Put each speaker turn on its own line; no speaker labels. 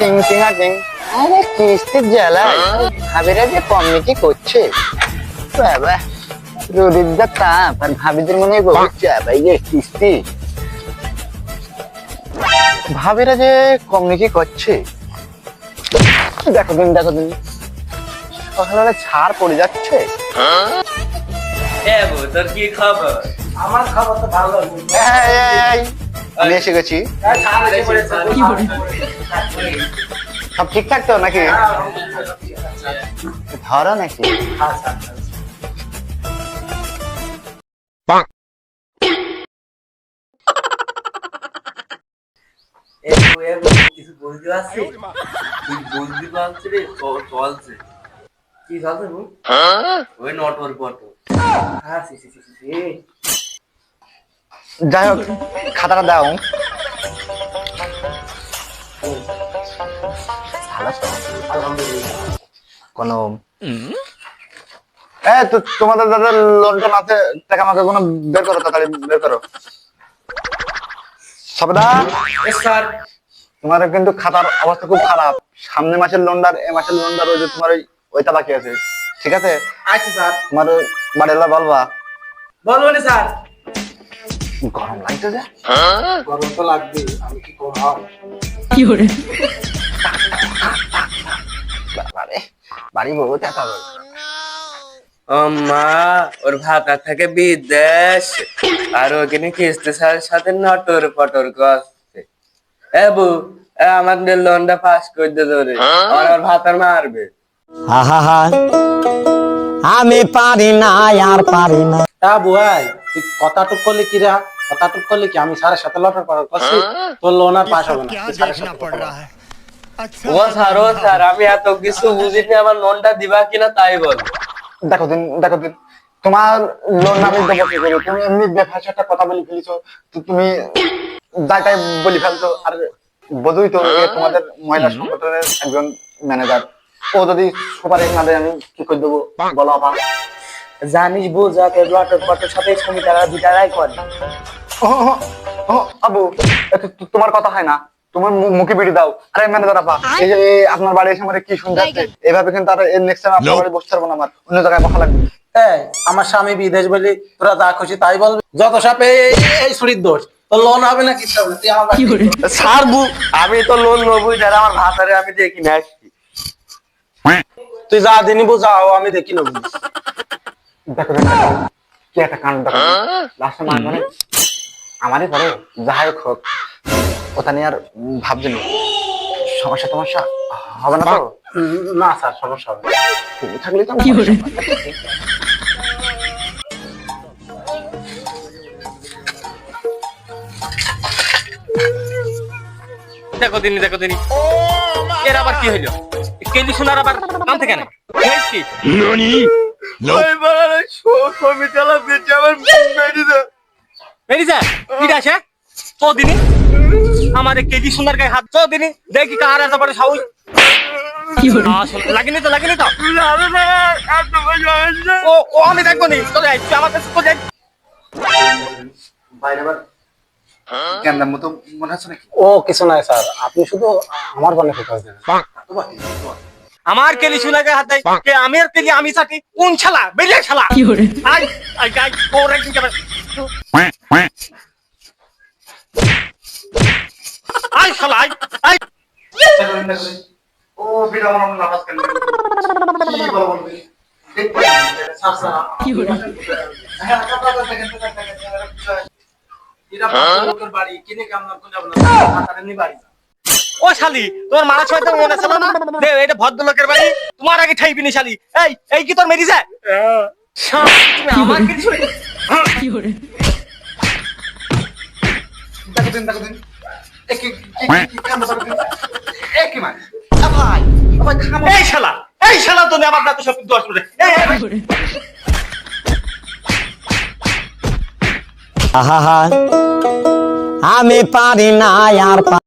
টিং টিঙা টিং আরে কিস্তির জ্বালায়। ভাবিরা যে কমিটি করছে? বাবা রোদের যা তাপ আর ভাবিদের মনে হয় চাপ এই যে কিস্তি ভাবিরা যে কমিটি করছে? দেখো দিন দেখো দিন সকালবেলা ছাড় পড়ে যাচ্ছে।
এ তোর কি খবর?
আমার খাবার তো ভালো
আমি এসে গেছি। সব ঠিকঠাক তো নাকি? ধরো নাকি।
কিছু বুঝতে পারছিস রে চলছে কি চলছে ওই নটর পটর হ্যাঁ সি
যাই হোক খাতাটা দাও? কোনো এ তো তোমাদের লোনটা মাসে টাকা আমাকে কোনো বের করো তাড়াতাড়ি বের করো। সবদা?
স্যার
তোমার কিন্তু খাতার অবস্থা খুব খারাপ। সামনে মাসের লোনটার এ মাসের লোনটার ওই যে তোমার ওই ওইটা বাকি আছে। ঠিক আছে?
আচ্ছা স্যার
তোমার ওই বাড়িওয়ালা বলবা।
বলব স্যার
গরম লাগছে যে?
গরম তো লাগবে আমি কি কম হয়
বাবারে বাড়ি বউ দেখা
মা ওর ভাতা থাকে বিদেশ। আর ওখানে কিস্তি সাথে সাথে নটর পটর করছে। এ বউ আমাদের লোনটা পাস করে তোরে। আর ওর ভাতার মারবে।
আহা আমি পারি না আর পারি না।
তা বুয়াই তুই কথাটুক করলে কি রা? কথাটুক করলে কি? আমি স্যারের সাথে লটার পড়ার করছি তোর লোন আর পাস হবে না। কথা বল।
ও স্যার ও স্যার আমি এত কিছু বুঝিনি আমার লোনটা দিবা কিনা তাই বল।
দেখো দিন দেখো দিন তোমার লোন আমি দেবো কি করে? তুমি এমনি বেফাস একটা কথা বলে ফেলেছো তো তুমি যাই তাই বলে ফেলছো। আর বোধই তো তোমাদের মহিলা সংগঠনের একজন ম্যানেজার ও যদি সুপারিশ না দেয় আমি কি করে দেবো? বলো আপা।
জানিস বুঝ সাথে সমিতারা করে।
আবু তোমার কথা হয় না। তোমার মুখে বিড়ি দাও। আরে ম্যানেজার আপা। এই যে আপনার বাড়ি এসে আমার কি শুনতে এভাবে কিন্তু আর নেক্সট টাইম আপনার বাড়ি বসতে পারব না আমার। অন্য জায়গায় বসা লাগবে।
এই আমার স্বামী বিদেশ বলি তোরা যা খুশি তাই বলবি। যত সাপে এই ছুরির দোষ। লোন হবে না কিছু হবে
আমি তো লোন নেব যারা আমার ভাতারে আমি দেখি না
তুই যা দিনই যাও আমি দেখি নেব
দেখো দেখো, দেখো, কি একটা কাণ্ড লাস্টে মার মানে আমারই পরে যাই হোক ওটা নিয়ে আর ভাবছি না। সমস্যা টমস্যা হবে না তো?
না স্যার সমস্যা হবে
তুমি থাকলে তো সমস্যা।
দেখো দিনি দেখো দিনি এর আবার কি হইল? কেলি শোনার আবার নাম থেকে না ওই আমার মেরে দে মেরে যা। কি আছে তো দিনি আমারে কেজি সুন্দর গায়ে হাত তো দিনি দেখি কার আছে পরে সাউই লাগেনি তো লাগেনি তো। ও ও আমি দেখব নি। চলে যাই তুই আমার কাছে চলে যাই
কেন্দার মতো মনে হচ্ছে নাকি?
ও কিছু নাই স্যার। আপনি শুধু আমার বানে ফোকাস দেন
আমার কেলি শোনা গায়ে হাত দেয় কে আমি আর কেলি আমি চাটি কোন ছালা বেরিয়ে ছালা আই আই আই ওর একদিন যাবে আই শালা আই আই
ও বিড়া আমার নামাজ কেন? কি বলো বলো কি করে?
বাড়ি কিনে কোন যাব না? হাতারে নি বাড়ি।
ও শালি তোমার মারা ছয় তো মনে ছিল না? দে এটা ভদ্রলোকের বাড়ি। তোমার আগে ঠাইবি নি শালি। এই এই কি তোর মেরি যায় তুমি আমার কিছু
দেখো দিন দেখো দিন। কি কি কি- কি কাণ্ড দেখো দিন। এ কি মানে ভাই ভাই খামো।
এই শালা এই শালা তুমি আমার নাতে সব দোষ করে এই এই, এই।
আহা আমি পারি না আর